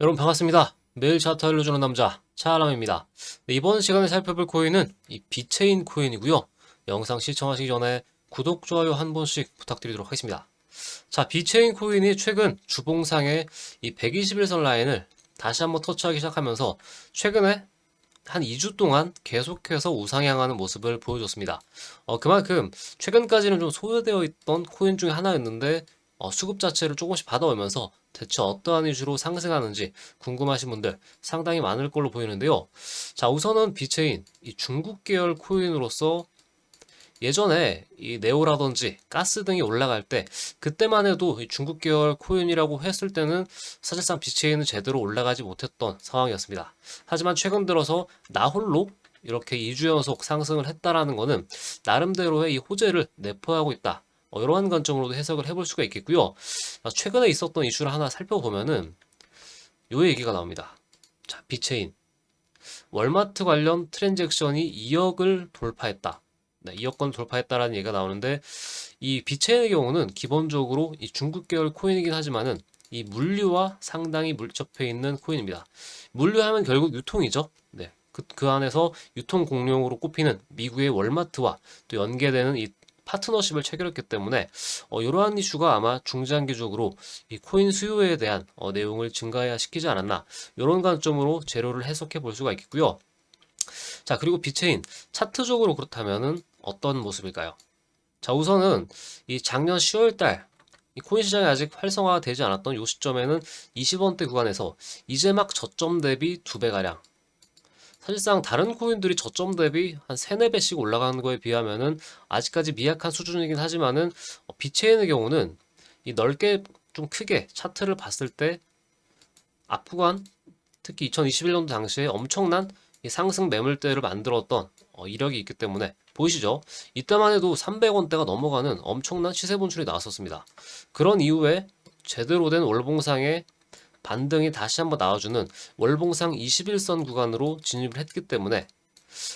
여러분 반갑습니다. 매일 차트 알려주는 남자 차아람입니다. 네, 이번 시간에 살펴볼 코인은 이 비체인 코인이고요. 영상 시청하시기 전에 구독, 좋아요 한 번씩 부탁드리도록 하겠습니다. 자, 비체인 코인이 최근 주봉상의 이 121선 라인을 다시 한번 터치하기 시작하면서 최근에 한 2주 동안 계속해서 우상향하는 모습을 보여줬습니다. 어, 그만큼 최근까지는 좀 소외되어 있던 코인 중에 하나였는데 어, 수급 자체를 조금씩 받아오면서 대체 어떠한 이슈로 상승하는지 궁금하신 분들 상당히 많을 걸로 보이는데요. 자, 우선은 비체인, 이 중국 계열 코인으로서 예전에 이 네오라든지 가스 등이 올라갈 때 그때만 해도 이 중국 계열 코인이라고 했을 때는 사실상 비체인은 제대로 올라가지 못했던 상황이었습니다. 하지만 최근 들어서 나홀로 이렇게 2주 연속 상승을 했다라는 것은 나름대로의 이 호재를 내포하고 있다. 어, 이러한 관점으로도 해석을 해볼 수가 있겠고요. 아, 최근에 있었던 이슈를 하나 살펴보면은 요 얘기가 나옵니다. 자, 비체인. 월마트 관련 트랜잭션이 2억을 돌파했다. 네, 2억 건 돌파했다라는 얘기가 나오는데 이 비체인의 경우는 기본적으로 이 중국 계열 코인이긴 하지만은 이 물류와 상당히 밀접해 있는 코인입니다. 물류하면 결국 유통이죠. 네. 그, 그 안에서 유통 공룡으로 꼽히는 미국의 월마트와 또 연계되는 이 파트너십을 체결했기 때문에 어, 이러한 이슈가 아마 중장기적으로 이 코인 수요에 대한 어, 내용을 증가시키지 않았나 이런 관점으로 재료를 해석해 볼 수가 있겠고요. 자 그리고 비체인 차트적으로 그렇다면은 어떤 모습일까요? 자 우선은 이 작년 10월달 이 코인 시장이 아직 활성화가 되지 않았던 이 시점에는 20원대 구간에서 이제 막 저점 대비 두 배 가량 사실상 다른 코인들이 저점 대비 한 3, 4배씩 올라가는 거에 비하면은 아직까지 미약한 수준이긴 하지만은 어, 비체인의 경우는 이 넓게 좀 크게 차트를 봤을 때 앞구간 특히 2021년도 당시에 엄청난 이 상승 매물대를 만들었던 어, 이력이 있기 때문에 보이시죠? 이때만 해도 300원대가 넘어가는 엄청난 시세 분출이 나왔었습니다. 그런 이후에 제대로 된 월봉상의 반등이 다시 한번 나와주는 월봉상 21선 구간으로 진입을 했기 때문에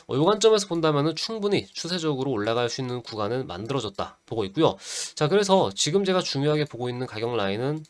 어, 이 관점에서 본다면 충분히 추세적으로 올라갈 수 있는 구간은 만들어졌다 보고 있고요. 자 그래서 지금 제가 중요하게 보고 있는 가격 라인은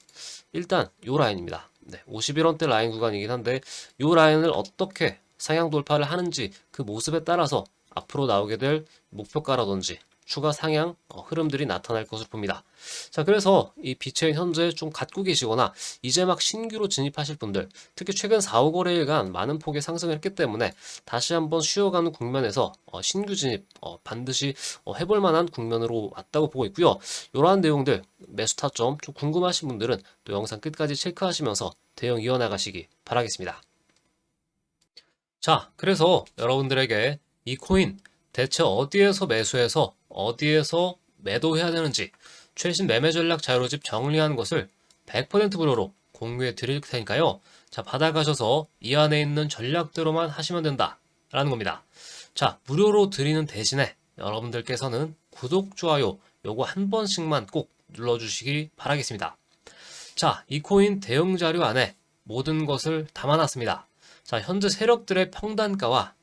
일단 이 라인입니다. 네, 51원대 라인 구간이긴 한데 이 라인을 어떻게 상향 돌파를 하는지 그 모습에 따라서 앞으로 나오게 될 목표가라든지 추가 상향 어, 흐름들이 나타날 것으로 봅니다. 자, 그래서 이 비체인 현재 좀 갖고 계시거나 이제 막 신규로 진입하실 분들, 특히 최근 4, 5거래일간 많은 폭의 상승을 했기 때문에 다시 한번 쉬어가는 국면에서 어, 신규 진입 어, 반드시 어, 해볼 만한 국면으로 왔다고 보고 있고요. 이러한 내용들 매수 타점 좀 궁금하신 분들은 또 영상 끝까지 체크하시면서 대응 이어나가시기 바라겠습니다. 자, 그래서 여러분들에게 이 코인 대체 어디에서 매수해서 어디에서 매도해야 되는지 최신 매매 전략 자료집 정리한 것을 100% 무료로 공유해 드릴 테니까요. 자, 받아가셔서 이 안에 있는 전략대로만 하시면 된다. 라는 겁니다. 자, 무료로 드리는 대신에 여러분들께서는 구독, 좋아요 요거 한 번씩만 꼭 눌러주시기 바라겠습니다. 자, 이 코인 대응 자료 안에 모든 것을 담아놨습니다. 자, 현재 세력들의 평단가와